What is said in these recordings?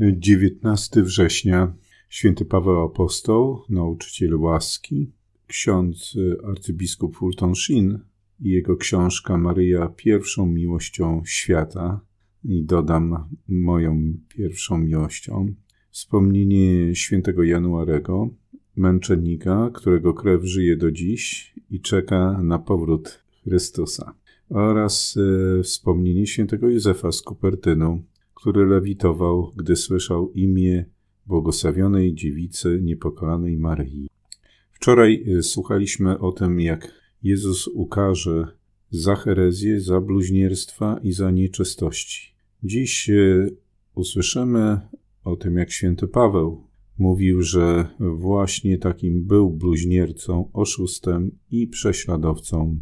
19 września święty Paweł Apostoł, nauczyciel łaski, ksiądz arcybiskup Fulton Sheen i jego książka Maryja pierwszą miłością świata i dodam moją pierwszą miłością. Wspomnienie świętego Januarego, męczennika, którego krew żyje do dziś i czeka na powrót Chrystusa. Oraz e, wspomnienie świętego Józefa z Kupertynu, który lewitował, gdy słyszał imię błogosławionej dziewicy niepokalanej Maryi. Wczoraj e, słuchaliśmy o tym, jak Jezus ukaże za herezję, za bluźnierstwa i za nieczystości. Dziś e, usłyszymy o tym, jak święty Paweł mówił, że właśnie takim był bluźniercą, oszustem i prześladowcą.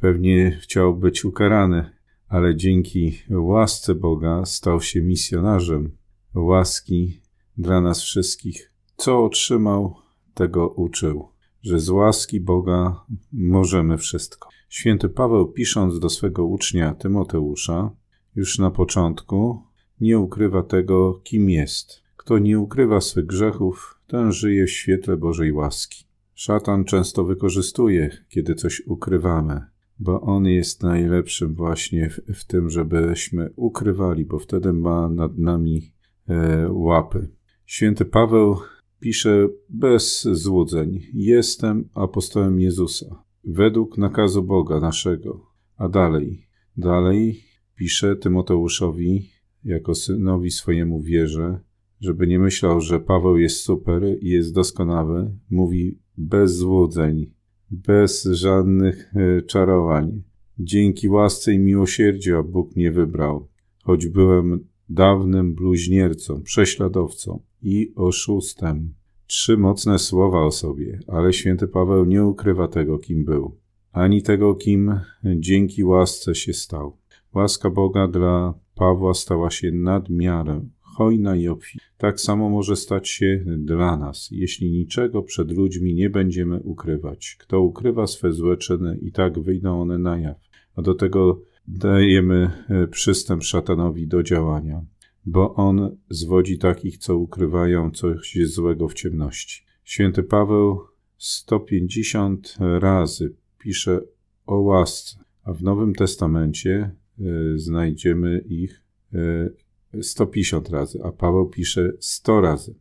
Pewnie chciał być ukarany, ale dzięki łasce Boga stał się misjonarzem łaski dla nas wszystkich. Co otrzymał, tego uczył, że z łaski Boga możemy wszystko. Święty Paweł, pisząc do swego ucznia Tymoteusza, już na początku nie ukrywa tego, kim jest. Kto nie ukrywa swych grzechów, ten żyje w świetle Bożej łaski. Szatan często wykorzystuje, kiedy coś ukrywamy, bo on jest najlepszym właśnie w, w tym, żebyśmy ukrywali, bo wtedy ma nad nami e, łapy. Święty Paweł pisze bez złudzeń: Jestem apostołem Jezusa, według nakazu Boga naszego. A dalej, dalej pisze Tymoteuszowi, jako synowi swojemu wierzę, żeby nie myślał, że Paweł jest super i jest doskonały, mówi bez złudzeń, bez żadnych e, czarowań. Dzięki łasce i miłosierdziu Bóg mnie wybrał, choć byłem dawnym bluźniercą, prześladowcą i oszustem. Trzy mocne słowa o sobie, ale święty Paweł nie ukrywa tego, kim był, ani tego, kim dzięki łasce się stał. Łaska Boga dla Pawła stała się nadmiarę, hojna i obfita. Tak samo może stać się dla nas, jeśli niczego przed ludźmi nie będziemy ukrywać. Kto ukrywa swe złe czyny, i tak wyjdą one na jaw. A do tego dajemy e, przystęp szatanowi do działania, bo on zwodzi takich, co ukrywają coś złego w ciemności. Święty Paweł 150 razy pisze o łasce, a w Nowym Testamencie Y, znajdziemy ich 150 y, razy, a Paweł pisze 100 razy,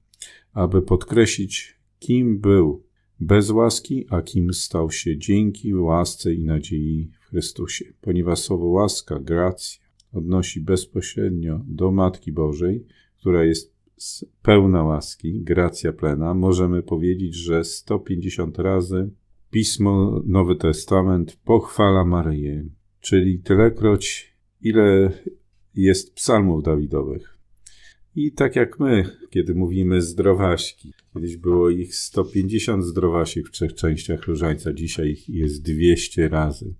aby podkreślić, kim był bez łaski, a kim stał się dzięki łasce i nadziei w Chrystusie. Ponieważ słowo łaska, gracja odnosi bezpośrednio do Matki Bożej, która jest pełna łaski, gracja plena, możemy powiedzieć, że 150 razy Pismo Nowy Testament pochwala Maryję, czyli tylekroć, ile jest psalmów Dawidowych. I tak jak my, kiedy mówimy zdrowaśki, kiedyś było ich 150 zdrowasi w trzech częściach różańca, dzisiaj ich jest 200 razy.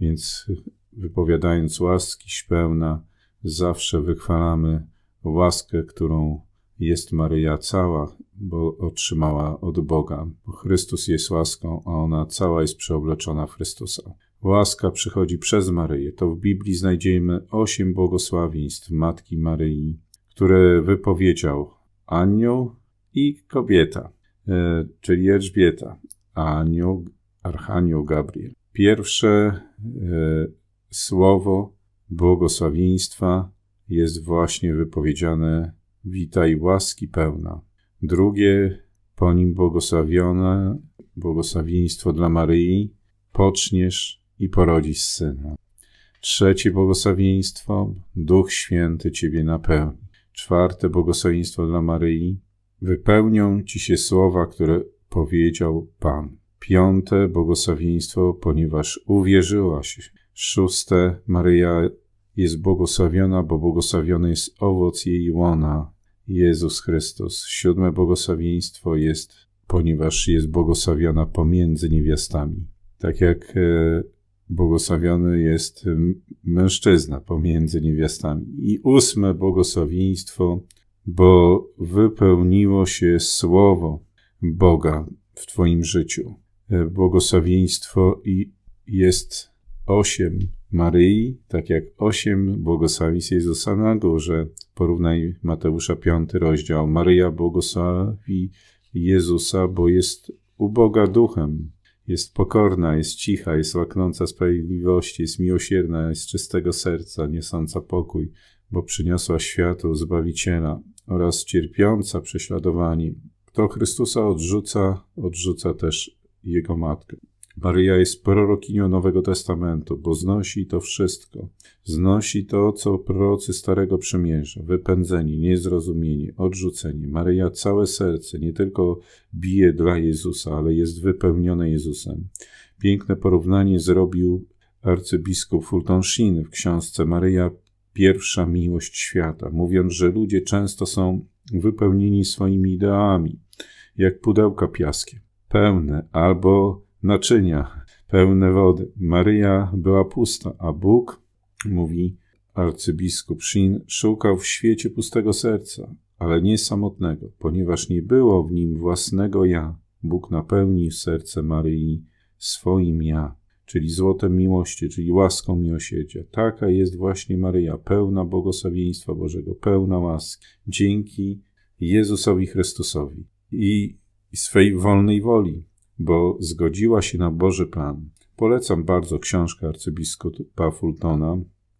Więc wypowiadając łaski pełna, zawsze wychwalamy łaskę, którą jest Maryja cała, bo otrzymała od Boga. Bo Chrystus jest łaską, a ona cała jest przeobleczona w Chrystusa. Łaska przychodzi przez Maryję. To w Biblii znajdziemy osiem błogosławieństw Matki Maryi, które wypowiedział anioł i kobieta, e, czyli Elżbieta, anioł, archanioł Gabriel. Pierwsze e, słowo błogosławieństwa jest właśnie wypowiedziane witaj łaski pełna. Drugie po nim błogosławione błogosławieństwo dla Maryi, poczniesz i porodzi syna. Trzecie błogosławieństwo, Duch Święty Ciebie napełni. Czwarte błogosławieństwo dla Maryi, wypełnią Ci się słowa, które powiedział Pan. Piąte błogosławieństwo, ponieważ uwierzyłaś. Szóste, Maryja jest błogosławiona, bo błogosławiony jest owoc jej łona, Jezus Chrystus. Siódme błogosławieństwo jest, ponieważ jest błogosławiona pomiędzy niewiastami. Tak jak e, błogosławiony jest mężczyzna pomiędzy niewiastami. I ósme błogosławieństwo, bo wypełniło się słowo Boga w Twoim życiu. E, błogosławieństwo i jest osiem Maryi, tak jak osiem błogosławieństw Jezusa na górze. Porównaj Mateusza 5 rozdział. Maryja błogosławi Jezusa, bo jest uboga duchem, jest pokorna, jest cicha, jest łaknąca sprawiedliwości, jest miłosierna, jest czystego serca, niosąca pokój, bo przyniosła światu Zbawiciela oraz cierpiąca prześladowanie. Kto Chrystusa odrzuca, odrzuca też Jego Matkę. Maryja jest prorokinią Nowego Testamentu, bo znosi to wszystko. Znosi to, co prorocy Starego Przymierza. Wypędzenie, niezrozumienie, odrzucenie. Maryja całe serce nie tylko bije dla Jezusa, ale jest wypełnione Jezusem. Piękne porównanie zrobił arcybiskup Fulton Sheen w książce Maryja pierwsza miłość świata, mówiąc, że ludzie często są wypełnieni swoimi ideami, jak pudełka piaskiem, pełne albo naczynia pełne wody. Maryja była pusta, a Bóg, mówi arcybiskup Shin, szukał w świecie pustego serca, ale nie samotnego, ponieważ nie było w nim własnego ja. Bóg napełnił serce Maryi swoim ja, czyli złotem miłości, czyli łaską miłosierdzia. Taka jest właśnie Maryja, pełna błogosławieństwa Bożego, pełna łaski, dzięki Jezusowi Chrystusowi i swej wolnej woli, bo zgodziła się na Boży Plan. Polecam bardzo książkę arcybiskupa Fultona.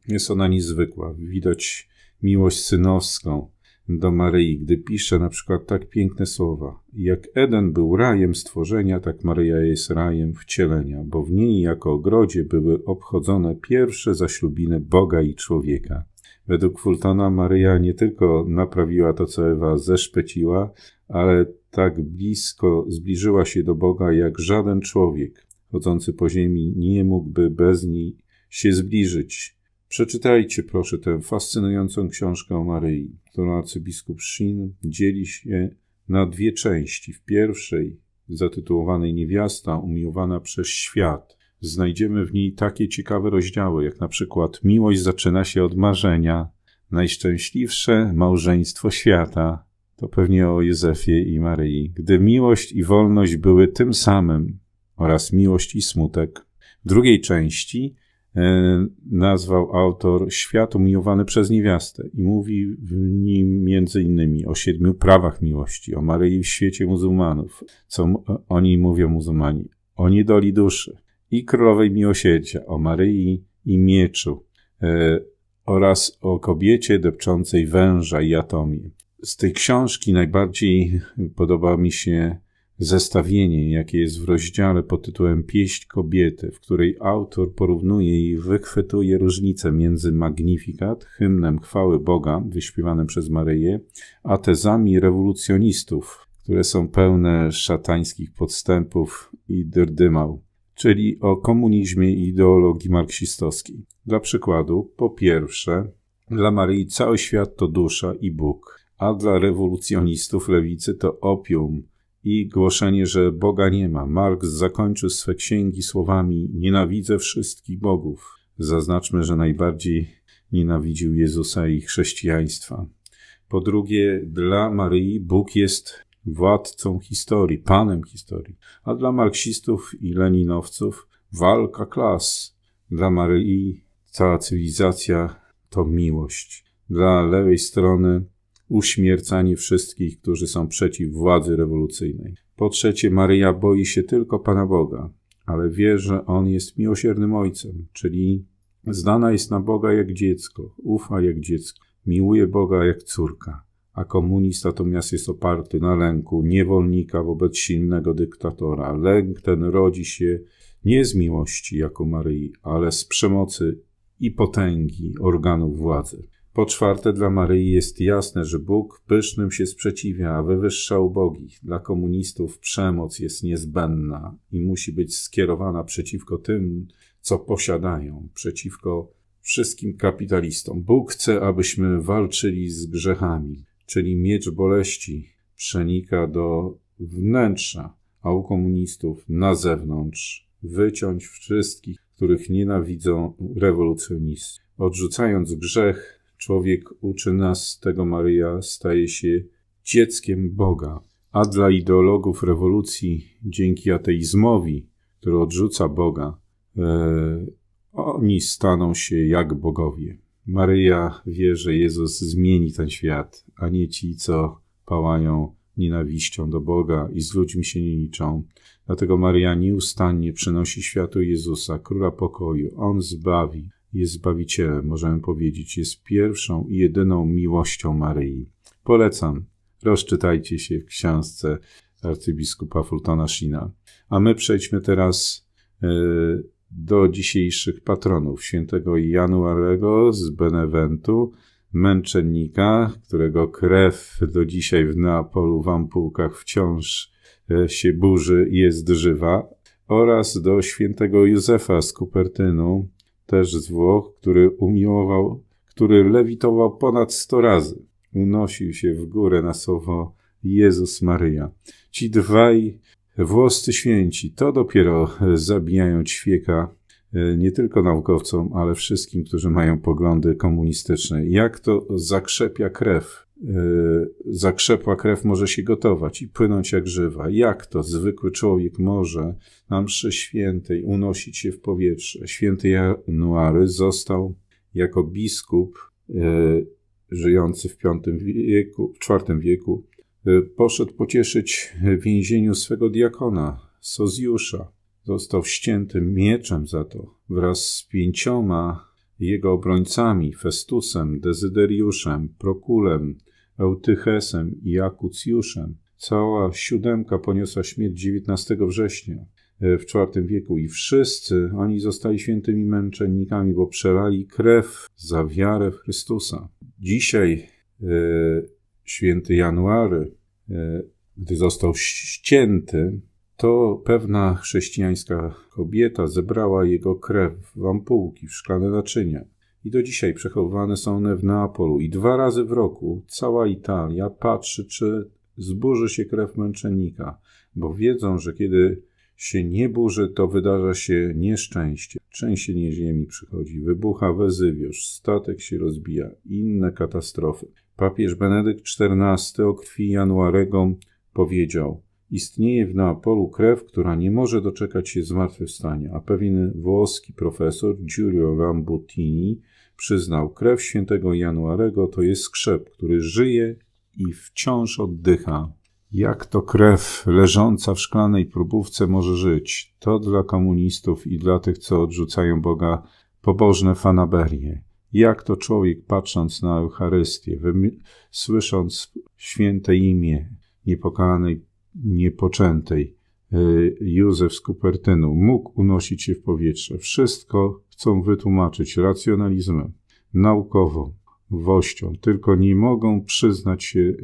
Jest ona niezwykła. Widać miłość synowską do Maryi, gdy pisze na przykład tak piękne słowa. Jak Eden był rajem stworzenia, tak Maryja jest rajem wcielenia, bo w niej jako ogrodzie były obchodzone pierwsze zaślubiny Boga i człowieka. Według Fultona Maryja nie tylko naprawiła to, co Ewa zeszpeciła, ale tak blisko zbliżyła się do Boga, jak żaden człowiek chodzący po ziemi nie mógłby bez niej się zbliżyć. Przeczytajcie proszę tę fascynującą książkę o Maryi, którą arcybiskup Shin dzieli się na dwie części. W pierwszej, zatytułowanej Niewiasta umiłowana przez świat, znajdziemy w niej takie ciekawe rozdziały, jak na przykład Miłość zaczyna się od marzenia, najszczęśliwsze małżeństwo świata, to pewnie o Józefie i Maryi. Gdy miłość i wolność były tym samym, oraz miłość i smutek. W drugiej części e, nazwał autor Świat umiłowany przez niewiastę i mówi w nim między innymi o siedmiu prawach miłości, o Maryi w świecie muzułmanów, co oni mówią muzułmani, o niedoli duszy i królowej miłosierdzia, o Maryi i mieczu e, oraz o kobiecie depczącej węża i atomie. Z tej książki najbardziej podoba mi się zestawienie, jakie jest w rozdziale pod tytułem Pieść kobiety, w której autor porównuje i wychwytuje różnicę między Magnifikat, hymnem chwały Boga, wyśpiewanym przez Maryję, a tezami rewolucjonistów, które są pełne szatańskich podstępów i drdymał, czyli o komunizmie i ideologii marksistowskiej. Dla przykładu, po pierwsze, dla Maryi cały świat to dusza i Bóg, a dla rewolucjonistów lewicy to opium, i głoszenie, że Boga nie ma. Marx zakończył swe księgi słowami: Nienawidzę wszystkich bogów. Zaznaczmy, że najbardziej nienawidził Jezusa i chrześcijaństwa. Po drugie, dla Maryi Bóg jest władcą historii, panem historii, a dla marksistów i leninowców walka klas. Dla Maryi cała cywilizacja to miłość. Dla lewej strony uśmiercanie wszystkich, którzy są przeciw władzy rewolucyjnej. Po trzecie, Maryja boi się tylko Pana Boga, ale wie, że On jest miłosiernym Ojcem, czyli zdana jest na Boga jak dziecko, ufa jak dziecko, miłuje Boga jak córka, a komunista natomiast jest oparty na lęku niewolnika wobec silnego dyktatora. Lęk ten rodzi się nie z miłości jako Maryi, ale z przemocy i potęgi organów władzy. Po czwarte, dla Maryi jest jasne, że Bóg pysznym się sprzeciwia, a wywyższa ubogich. Dla komunistów przemoc jest niezbędna i musi być skierowana przeciwko tym, co posiadają, przeciwko wszystkim kapitalistom. Bóg chce, abyśmy walczyli z grzechami, czyli miecz boleści przenika do wnętrza, a u komunistów na zewnątrz wyciąć wszystkich, których nienawidzą rewolucjoniści. Odrzucając grzech, Człowiek uczy nas tego Maryja, staje się dzieckiem Boga. A dla ideologów rewolucji, dzięki ateizmowi, który odrzuca Boga, e, Oni staną się jak bogowie. Maryja wie, że Jezus zmieni ten świat, a nie ci, co pałają nienawiścią do Boga i z ludźmi się nie liczą. Dlatego Maryja nieustannie przynosi światu Jezusa, króla pokoju. On zbawi, jest zbawicielem, możemy powiedzieć, jest pierwszą i jedyną miłością Maryi. Polecam, rozczytajcie się w książce arcybiskupa Fultona Shina. A my przejdźmy teraz e, do dzisiejszych patronów, świętego Januarego z Beneventu, męczennika, którego krew do dzisiaj w Neapolu w ampułkach wciąż e, się burzy i jest żywa, oraz do świętego Józefa z Kupertynu, też z Włoch, który umiłował, który lewitował ponad sto razy. Unosił się w górę na słowo Jezus Maryja. Ci dwaj włoscy święci to dopiero zabijają ćwieka e, nie tylko naukowcom, ale wszystkim, którzy mają poglądy komunistyczne. Jak to zakrzepia krew? E, zakrzepła krew może się gotować i płynąć jak żywa. Jak to zwykły człowiek może na mszy świętej unosić się w powietrze? Święty January został jako biskup e, żyjący w V wieku, w IV wieku, Y, poszedł pocieszyć w więzieniu swego diakona, Sozjusza. Został ścięty mieczem za to, wraz z pięcioma jego obrońcami, Festusem, Dezyderiuszem, Prokulem, Eutychesem i Akucjuszem. Cała siódemka poniosła śmierć 19 września y, w IV wieku i wszyscy oni zostali świętymi męczennikami, bo przelali krew za wiarę w Chrystusa. Dzisiaj yy, święty January, e, gdy został ścięty, to pewna chrześcijańska kobieta zebrała jego krew w ampułki, w szklane naczynia. I do dzisiaj przechowywane są one w Neapolu. I dwa razy w roku cała Italia patrzy, czy zburzy się krew męczennika, bo wiedzą, że kiedy się nie burzy, to wydarza się nieszczęście. Trzęsienie ziemi przychodzi, wybucha Wezywiusz, statek się rozbija, inne katastrofy. Papież Benedykt XIV o krwi Januarego powiedział: Istnieje w Neapolu krew, która nie może doczekać się zmartwychwstania, a pewien włoski profesor Giulio Lambutini przyznał: Krew świętego Januarego to jest skrzep, który żyje i wciąż oddycha. Jak to krew leżąca w szklanej próbówce może żyć? To dla komunistów i dla tych, co odrzucają Boga, pobożne fanaberie. Jak to człowiek, patrząc na Eucharystię, słysząc święte imię niepokalanej, niepoczętej, Józef z Kupertynu, mógł unosić się w powietrze. Wszystko chcą wytłumaczyć racjonalizmem, naukową, wością, tylko nie mogą przyznać się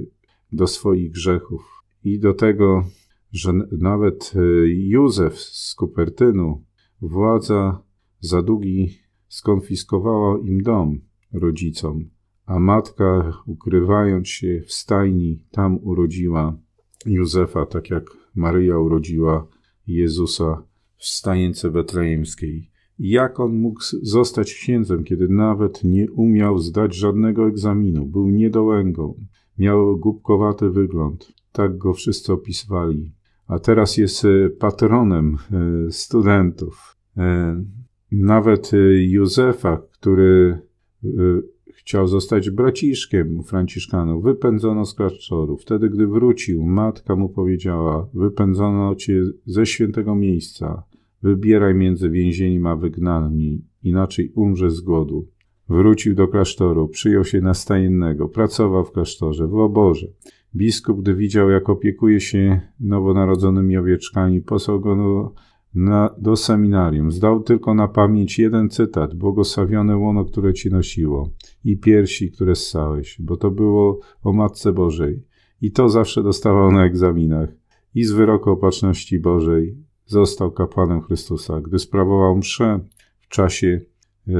do swoich grzechów. I do tego, że nawet e, Józef z Kupertynu, władza za długi skonfiskowała im dom rodzicom, a matka, ukrywając się w stajni, tam urodziła Józefa, tak jak Maryja urodziła Jezusa w stajence betlejemskiej. Jak on mógł zostać księdzem, kiedy nawet nie umiał zdać żadnego egzaminu, był niedołęgą, miał głupkowaty wygląd, tak go wszyscy opisywali. A teraz jest e, patronem e, studentów. E, nawet Józefa, który chciał zostać braciszkiem Franciszkanów, wypędzono z klasztoru. Wtedy, gdy wrócił, matka mu powiedziała: Wypędzono cię ze świętego miejsca. Wybieraj między więzieniem a wygnaniem, inaczej umrze z głodu. Wrócił do klasztoru, przyjął się na stajennego, pracował w klasztorze, w oborze. Biskup, gdy widział, jak opiekuje się nowonarodzonymi owieczkami, posłał go na, do seminarium. Zdał tylko na pamięć jeden cytat: Błogosławione łono, które ci nosiło, i piersi, które ssałeś, bo to było o Matce Bożej. I to zawsze dostawał na egzaminach. I z wyroku opatrzności Bożej został kapłanem Chrystusa. Gdy sprawował mszę w czasie y,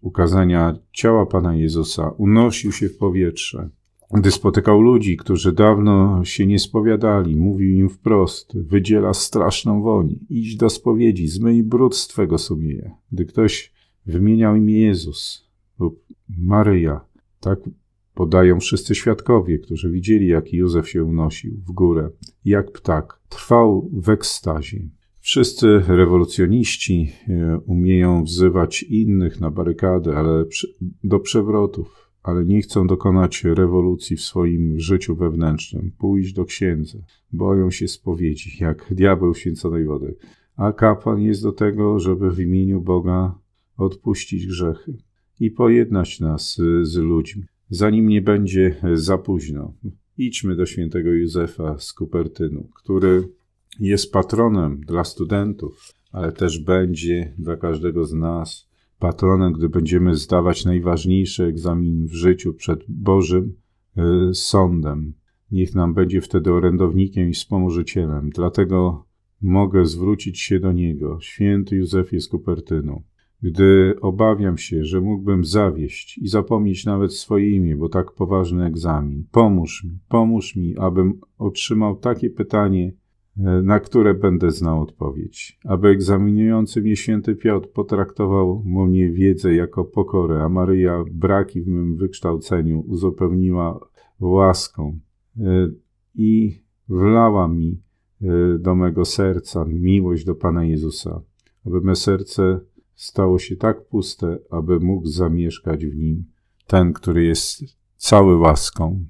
ukazania ciała Pana Jezusa, unosił się w powietrze gdy spotykał ludzi, którzy dawno się nie spowiadali, mówił im wprost: Wydziela straszną woń, idź do spowiedzi, zmyj brud z twego sumienia. Gdy ktoś wymieniał imię Jezus lub Maryja, tak podają wszyscy świadkowie, którzy widzieli, jak Józef się unosił w górę, jak ptak, trwał w ekstazie. Wszyscy rewolucjoniści e, umieją wzywać innych na barykady, ale do przewrotów, ale nie chcą dokonać rewolucji w swoim życiu wewnętrznym, pójść do księdza. Boją się spowiedzi, jak diabeł święconej wody. A kapłan jest do tego, żeby w imieniu Boga odpuścić grzechy i pojednać nas z ludźmi, zanim nie będzie za późno. Idźmy do świętego Józefa z Kupertynu, który jest patronem dla studentów, ale też będzie dla każdego z nas patronem, gdy będziemy zdawać najważniejszy egzamin w życiu przed Bożym y, sądem. Niech nam będzie wtedy orędownikiem i wspomożycielem. Dlatego mogę zwrócić się do Niego, święty Józefie z Kupertynu. Gdy obawiam się, że mógłbym zawieść i zapomnieć nawet swoje imię, bo tak poważny egzamin, pomóż mi, pomóż mi, abym otrzymał takie pytanie, e, na które będę znał odpowiedź. Aby egzaminujący mnie święty Piotr potraktował mnie wiedzę jako pokorę, a Maryja braki w mym wykształceniu uzupełniła łaską e, i wlała mi e, do mego serca miłość do Pana Jezusa, aby me serce stało się tak puste, aby mógł zamieszkać w nim ten, który jest cały łaską.